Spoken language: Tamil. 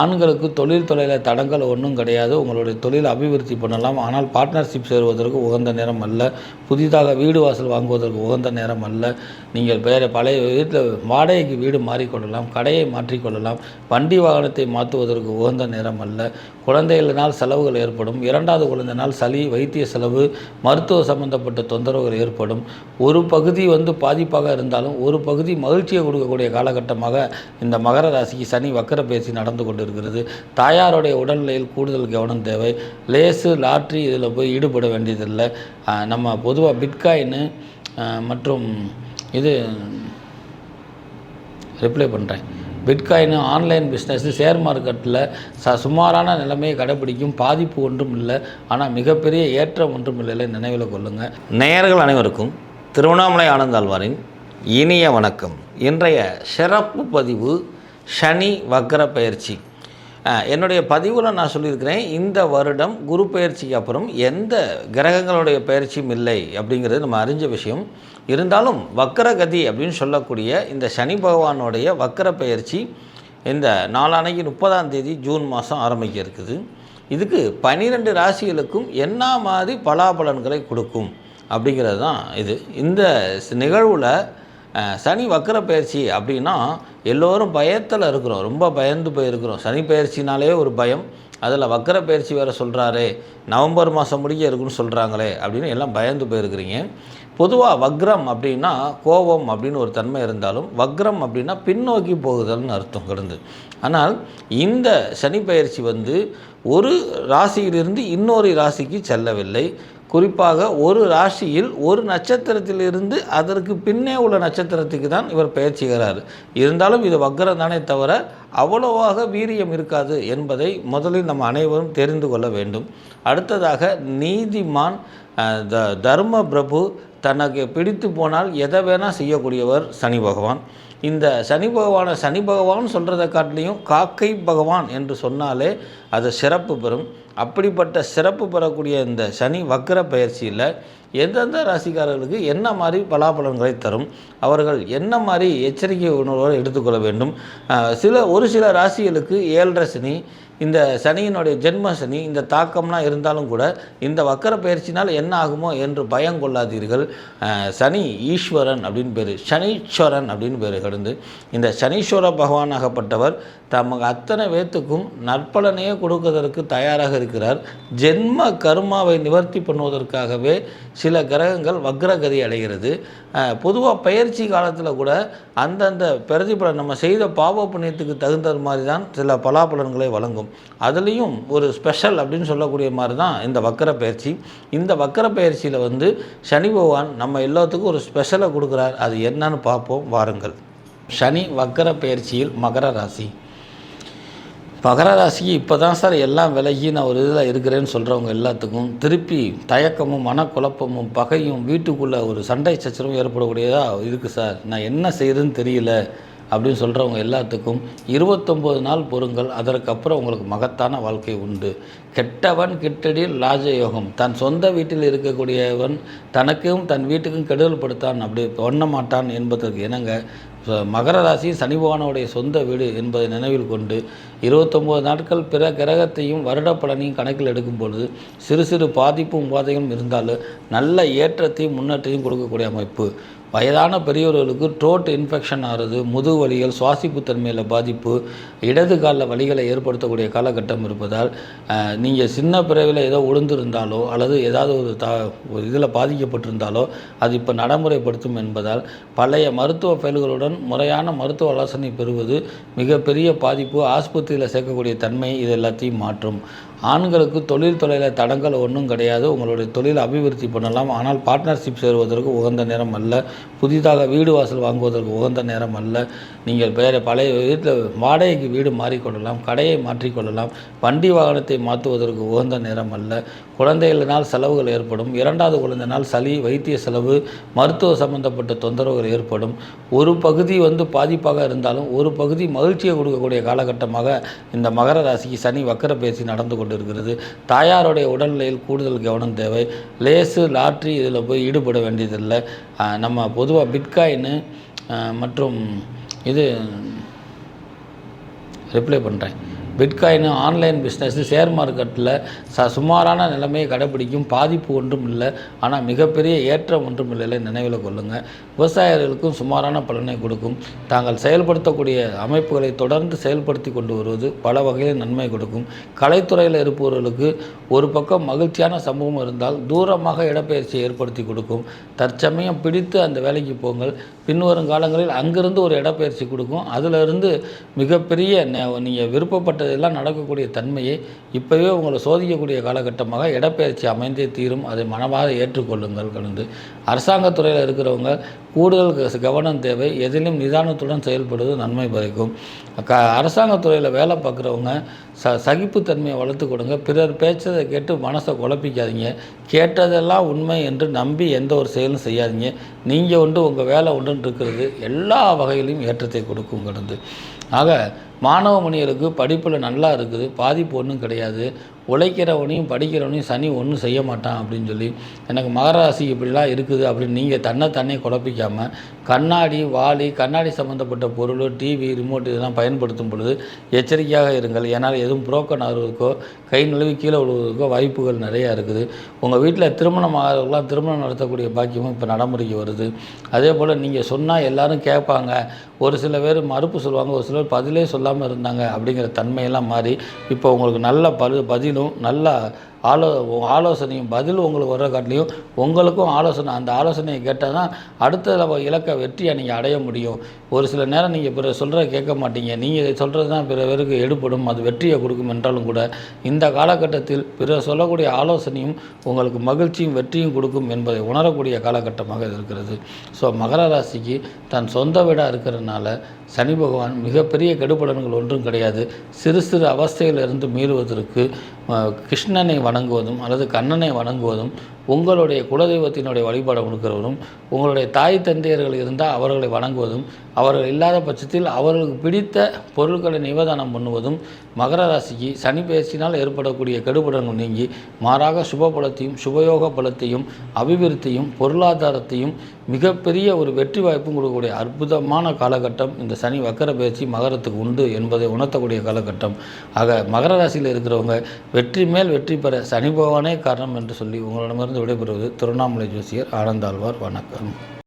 ஆண்களுக்கு தொழில் தொழிலில் தடங்கள் ஒன்றும் கிடையாது. உங்களுடைய தொழில் அபிவிருத்தி பண்ணலாம். ஆனால் பார்ட்னர்ஷிப் சேருவதற்கு உகந்த நேரம் அல்ல. புதிதாக வீடு வாசல் வாங்குவதற்கு உகந்த நேரம் அல்ல. நீங்கள் வேறு பழைய வீட்டில் வாடகைக்கு வீடு மாறிக்கொள்ளலாம். கடையை மாற்றிக்கொள்ளலாம். வண்டி வாகனத்தை மாற்றுவதற்கு உகந்த நேரம் அல்ல. குழந்தைகளினால் செலவுகள் ஏற்படும். இரண்டாவது குழந்தைனால் சளி வைத்திய செலவு மருத்துவ சம்பந்தப்பட்ட தொந்தரவுகள் ஏற்படும். ஒரு பகுதி வந்து பாதிப்பாக இருந்தாலும் ஒரு பகுதி மகிழ்ச்சியை கொடுக்கக்கூடிய காலகட்டமாக இந்த மகர ராசிக்கு சனி வக்கர பேசி நடந்து கொண்டிருக்கிறது. தாயாருடைய உடல்நிலையில் கூடுதல் கவனம் தேவை. லேசு லாட்ரி இதில் போய் ஈடுபட வேண்டியதில்லை. நம்ம பொதுவாக பிட்காயின்னு மற்றும் இது ரிப்ளை பண்ணுறேன் பிட்காயின் ஆன்லைன் பிஸ்னஸ் ஷேர் மார்க்கெட்டில் ச சுமாரான நிலைமையை கடைபிடிக்கும் பாதிப்பு ஒன்றும் இல்லை. ஆனால் மிகப்பெரிய ஏற்றம் ஒன்றும் இல்லை நினைவில் கொள்ளுங்கள் நேயர்கள் அனைவருக்கும் திருவண்ணாமலை ஆனந்தாழ்வாரின் இனிய வணக்கம். இன்றைய சிறப்பு பதிவு சனி வக்கர பயிற்சி. என்னுடைய பதிவில் நான் சொல்லியிருக்கிறேன் இந்த வருடம் குரு பயிற்சிக்கு அப்புறம் எந்த கிரகங்களுடைய பயிற்சியும் இல்லை அப்படிங்கிறது நம்ம அறிஞ்ச விஷயம். இருந்தாலும் வக்கரகதி அப்படின்னு சொல்லக்கூடிய இந்த சனி பகவானுடைய வக்கர பயிற்சி இந்த நாளானைக்கு முப்பதாம் தேதி ஜூன் மாதம் ஆரம்பிக்க இருக்குது. இதுக்கு பனிரெண்டு ராசிகளுக்கும் என்ன மாதிரி பலாபலன்களை கொடுக்கும் அப்படிங்கிறது தான் இது. இந்த நிகழ்வில் சனி வக்கர பயிற்சி அப்படின்னா எல்லோரும் பயத்தில் இருக்கிறோம். ரொம்ப பயந்து போயிருக்கிறோம். சனி பயிற்சினாலே ஒரு பயம். அதில் வக்கர பயிற்சி வேறு சொல்கிறாரே நவம்பர் மாதம் முடிக்க இருக்குன்னு சொல்கிறாங்களே அப்படின்னு எல்லாம் பயந்து போயிருக்கிறீங்க. பொதுவாக வக்ரம் அப்படின்னா கோபம் அப்படின்னு ஒரு தன்மை இருந்தாலும் வக்ரம் அப்படின்னா பின்னோக்கி போகுதல்னு அர்த்தம் கிடந்து. ஆனால் இந்த சனி பயிற்சி வந்து ஒரு ராசியிலிருந்து இன்னொரு ராசிக்கு செல்லவில்லை. குறிப்பாக ஒரு ராசியில் ஒரு நட்சத்திரத்திலிருந்து அதற்கு பின்னே உள்ள நட்சத்திரத்துக்கு தான் இவர் பெயர்ச்சிகிறார் இருந்தாலும் இது வக்ரம் தானே தவிர அவ்வளவாக வீரியம் இருக்காது என்பதை முதலில் நம்ம அனைவரும் தெரிந்து கொள்ள வேண்டும். அடுத்ததாக நீதிமான் த தர்ம பிரபு தனக்கு பிடித்து போனால் எதை வேணால் செய்யக்கூடியவர் சனி பகவான். இந்த சனி பகவானை சனி பகவான் சொல்கிறத காட்டிலையும் காக்கை பகவான் என்று சொன்னாலே அது சிறப்பு பெறும். அப்படிப்பட்ட சிறப்பு பெறக்கூடிய இந்த சனி வக்கர பயிற்சியில் எந்தெந்த ராசிக்காரர்களுக்கு என்ன மாதிரி பலாபலன்களை தரும் அவர்கள் என்ன மாதிரி எச்சரிக்கை உணர்வோடு எடுத்துக்கொள்ள வேண்டும். சில ஒரு சில ராசிகளுக்கு ஏழரை சனி இந்த சனியினுடைய ஜென்ம சனி இந்த தாக்கம்லாம் இருந்தாலும் கூட இந்த வக்கர பயிற்சினால் என்ன ஆகுமோ என்று பயம் கொள்ளாதீர்கள். சனி ஈஸ்வரன் அப்படின்னு பேர் சனீஸ்வரன் அப்படின்னு பேர் கடந்து இந்த சனீஸ்வர பகவானாகப்பட்டவர் தமக்கு அத்தனை பேத்துக்கும் நற்பலனையே கொடுப்பதற்கு தயாராக இருக்கிறார். ஜென்ம கர்மாவை நிவர்த்தி பண்ணுவதற்காகவே சில கிரகங்கள் வக்ரகதி அடைகிறது. பொதுவாக பயிற்சி காலத்தில் கூட அந்தந்த பிரதிபலன் நம்ம செய்த பாவ புண்ணியத்துக்கு தகுந்த மாதிரி தான் சில பலாபலன்களை வழங்கும். அதுலேயும் ஒரு ஸ்பெஷல் அப்படின்னு சொல்லக்கூடிய மாதிரி தான் இந்த வக்கர பயிற்சி. இந்த வக்கர பயிற்சியில் வந்து சனி பகவான் நம்ம எல்லாத்துக்கும் ஒரு ஸ்பெஷலை கொடுக்குறார். அது என்னன்னு பார்ப்போம் வாருங்கள். சனி வக்கர பயிற்சியில் மகர ராசி. மகர ராசிக்கு இப்போ தான் சார் எல்லாம் விலகி நான் ஒரு இதில் இருக்கிறேன்னு சொல்கிறவங்க எல்லாத்துக்கும் திருப்பி தயக்கமும் மனக்குழப்பமும் பகையும் வீட்டுக்குள்ளே ஒரு சண்டை சச்சரவும் ஏற்படக்கூடியதாக இருக்குது சார். நான் என்ன செய்யுதுன்னு தெரியல. அப்படின்னு சொல்கிறவங்க எல்லாத்துக்கும் இருபத்தொம்போது நாள் பொறுங்கள் அதற்கப்புறம் உங்களுக்கு மகத்தான வாழ்க்கை உண்டு. கெட்டவன் கிட்டடியில் ராஜயோகம். தன் சொந்த வீட்டில் இருக்கக்கூடியவன் தனக்கும் தன் வீட்டுக்கும் கெடுதல் படுத்தான் அப்படி பண்ண மாட்டான் என்பதற்கு இணங்க மகர ராசி சனி பகவானுடைய சொந்த வீடு என்பதை நினைவில் கொண்டு இருபத்தொம்போது நாட்கள் பிற கிரகத்தையும் வருட பலனையும் கணக்கில் எடுக்கும் பொழுது சிறு சிறு பாதிப்பும் உபாதைகளும் இருந்தாலும் நல்ல ஏற்றத்தையும் முன்னேற்றத்தையும் கொடுக்கக்கூடிய அமைப்பு. வயதான பெரியவர்களுக்கு ட்ரோட் இன்ஃபெக்ஷன் ஆகிறது முதுகு வலிகள் சுவாசிப்பு தன்மையில் பாதிப்பு இடது காலில் வலிகளை ஏற்படுத்தக்கூடிய காலகட்டம் இருப்பதால் நீங்கள் சின்ன பிறவில் ஏதோ உளுந்திருந்தாலோ அல்லது ஏதாவது ஒரு த ஒரு இதில் பாதிக்கப்பட்டிருந்தாலோ அது இப்போ நடைமுறைப்படுத்தும் என்பதால் பழைய மருத்துவ ஃபைல்களுடன் முறையான மருத்துவ ஆலோசனை பெறுவது மிகப்பெரிய பாதிப்பு ஆஸ்பத்திரியில் சேர்க்கக்கூடிய தன்மை இது எல்லாத்தையும் மாற்றும். ஆண்களுக்கு தொழில் தொழிலில் தடங்கள் ஒன்றும் கிடையாது. உங்களுடைய தொழில் அபிவிருத்தி பண்ணலாம். ஆனால் பார்ட்னர்ஷிப் சேருவதற்கு உகந்த நேரம் அல்ல. புதிதாக வீடு வாசல் வாங்குவதற்கு உகந்த நேரம் அல்ல. நீங்கள் வேறு பழைய வீட்டில் வாடகைக்கு வீடு மாறிக்கொள்ளலாம். கடையை மாற்றிக்கொள்ளலாம். வண்டி வாகனத்தை மாற்றுவதற்கு உகந்த நேரம் அல்ல. குழந்தைகளினால் செலவுகள் ஏற்படும். இரண்டாவது குழந்தைனால் சளி வைத்திய செலவு மருத்துவ சம்பந்தப்பட்ட தொந்தரவுகள் ஏற்படும். ஒரு பகுதி வந்து பாதிப்பாக இருந்தாலும் ஒரு பகுதி மகிழ்ச்சியை கொடுக்கக்கூடிய காலகட்டமாக இந்த மகர ராசிக்கு சனி வக்கர பேசி நடந்து கொண்டிருக்கிறது. தாயாருடைய உடல்நிலையில் கூடுதல் கவனம் தேவை. லேசு லாட்ரி இதில் போய் ஈடுபட வேண்டியதில்லை. நம்ம பொதுவாக பிட்காயின்னு மற்றும் இது ரிப்ளை பண்ணுறேன் பிட்காயின் ஆன்லைன் பிஸ்னஸ் ஷேர் மார்க்கெட்டில் ச சுமாரான நிலைமையை கடைபிடிக்கும் பாதிப்பு ஒன்றும் இல்லை. ஆனால் மிகப்பெரிய ஏற்றம் ஒன்றும் இல்லை நினைவில் கொள்ளுங்கள் விவசாயிகளுக்கும் சுமாரான பலனை கொடுக்கும். தாங்கள் செயல்படுத்தக்கூடிய அமைப்புகளை தொடர்ந்து செயல்படுத்தி கொண்டு வருவது பல வகையில் நன்மை கொடுக்கும். கலைத்துறையில் இருப்பவர்களுக்கு ஒரு பக்கம் மகிழ்ச்சியான சம்பவம் இருந்தால் தூரமாக இடப்பெயர்ச்சியை ஏற்படுத்தி கொடுக்கும். தற்சமயம் பிடித்து அந்த வேலைக்கு போங்கள். பின்வரும் காலங்களில் அங்கிருந்து ஒரு இடப்பெயர்ச்சி கொடுக்கும். அதிலிருந்து மிகப்பெரிய நீங்கள் விருப்பப்பட்ட விருப்பப்பட்டதெல்லாம் நடக்கக்கூடிய தன்மையை இப்போவே உங்களை சோதிக்கக்கூடிய காலகட்டமாக இடப்பெயர்ச்சி அமைந்தே தீரும். அதை மனமாக ஏற்றுக்கொள்ளுங்கள் கலந்து அரசாங்கத்துறையில் இருக்கிறவங்க கூடுதல் க- கவனம் தேவை. எதிலும் நிதானத்துடன் செயல்படுவது நன்மை பறிக்கும். க அரசாங்கத்துறையில் வேலை பார்க்குறவங்க ச சகிப்புத்தன்மையை வளர்த்து கொடுங்க. பிறர் பேச்சதை கேட்டு மனசை குழப்பிக்காதீங்க. கேட்டதெல்லாம் உண்மை என்று நம்பி எந்த ஒரு செயலும் செய்யாதீங்க. நீங்கள் உண்டு உங்கள் வேலை உண்டுன்னு இருக்கிறது எல்லா வகையிலும் ஏற்றத்தை கொடுக்கும் கடந்து ஆக மாணவ மணிகளுக்கு படிப்பில் நல்லா இருக்குது பாதிப்பு ஒன்றும் கிடையாது. உழைக்கிறவனையும் படிக்கிறவனையும் சனி ஒன்றும் செய்ய மாட்டான் அப்படின்னு சொல்லி எனக்கு மகராசி இப்படிலாம் இருக்குது அப்படின்னு நீங்கள் தன்னை தன்னை குழப்பிக்காமல் கண்ணாடி வாளி கண்ணாடி சம்மந்தப்பட்ட பொருள் டிவி ரிமோட் இதெல்லாம் பயன்படுத்தும் பொழுது எச்சரிக்கையாக இருங்கள். ஏன்னால் எதுவும் புரோக்கன் ஆறுவதற்கோ கை நழுவி கீழே விழுவதற்கோ வாய்ப்புகள் நிறையா இருக்குது. உங்கள் வீட்டில் திருமணம் ஆகிறவங்களாம் திருமணம் நடத்தக்கூடிய பாக்கியமும் இப்போ நடைமுறைக்கு வருது. அதே போல் நீங்கள் சொன்னால் எல்லோரும் கேட்பாங்க. ஒரு சில பேர் மறுப்பு சொல்லுவாங்க ஒரு சிலர் பதிலே சொல்லாமல் இருந்தாங்க அப்படிங்கிற தன்மையெல்லாம் மாறி இப்போ உங்களுக்கு நல்ல பலு பதிலும் நல்லா ஆலோ ஆலோசனையும் பதில் உங்களுக்கு வர்ற காட்டிலையும் உங்களுக்கும் ஆலோசனை அந்த ஆலோசனையை கேட்டால் தான் அடுத்த level வெற்றியை நீங்கள் அடைய முடியும். ஒரு சில நேரம் நீங்கள் பிற சொல்கிற கேட்க மாட்டீங்க. நீங்கள் சொல்கிறது தான் பிற பேருக்கு எடுபடும் அது வெற்றியை கொடுக்கும் என்றாலும் கூட இந்த காலகட்டத்தில் பிறர் சொல்லக்கூடிய ஆலோசனையும் உங்களுக்கு மகிழ்ச்சியும் வெற்றியும் கொடுக்கும் என்பதை உணரக்கூடிய காலகட்டமாக இது இருக்கிறது. ஸோ மகர ராசிக்கு தன் சொந்த வீடாக இருக்கிறதுனால சனி பகவான் மிகப்பெரிய கெடுபலன்கள் ஒன்றும் கிடையாது. சிறு சிறு அவஸ்தையிலிருந்து மீறுவதற்கு கிருஷ்ணனை வணங்குவதும் அல்லது கண்ணனை வணங்குவதும் உங்களுடைய குலதெய்வத்தினுடைய வழிபாடு கொடுக்கிறவரும் உங்களுடைய தாய் தந்தையர்கள் இருந்தால் அவர்களை வணங்குவதும் அவர்கள் இல்லாத பட்சத்தில் அவர்களுக்கு பிடித்த பொருட்களை நிவதானம் பண்ணுவதும் மகர ராசிக்கு சனி பயிற்சியினால் ஏற்படக்கூடிய கெடுபடங்கள் நீங்கி மாறாக சுப பலத்தையும் சுபயோக பலத்தையும் அபிவிருத்தியும் பொருளாதாரத்தையும் மிகப்பெரிய ஒரு வெற்றி வாய்ப்பும் கொடுக்கக்கூடிய அற்புதமான காலகட்டம் இந்த சனி வக்கர பயிற்சி மகரத்துக்கு உண்டு என்பதை உணர்த்தக்கூடிய காலகட்டம். ஆக மகர ராசியில் இருக்கிறவங்க வெற்றி மேல் வெற்றி பெற சனி பகவானே காரணம் என்று சொல்லி உங்களிடமிருந்து விடைபெறுவது திருவண்ணாமலை ஜோசியர் ஆனந்தாழ்வார். வணக்கம்.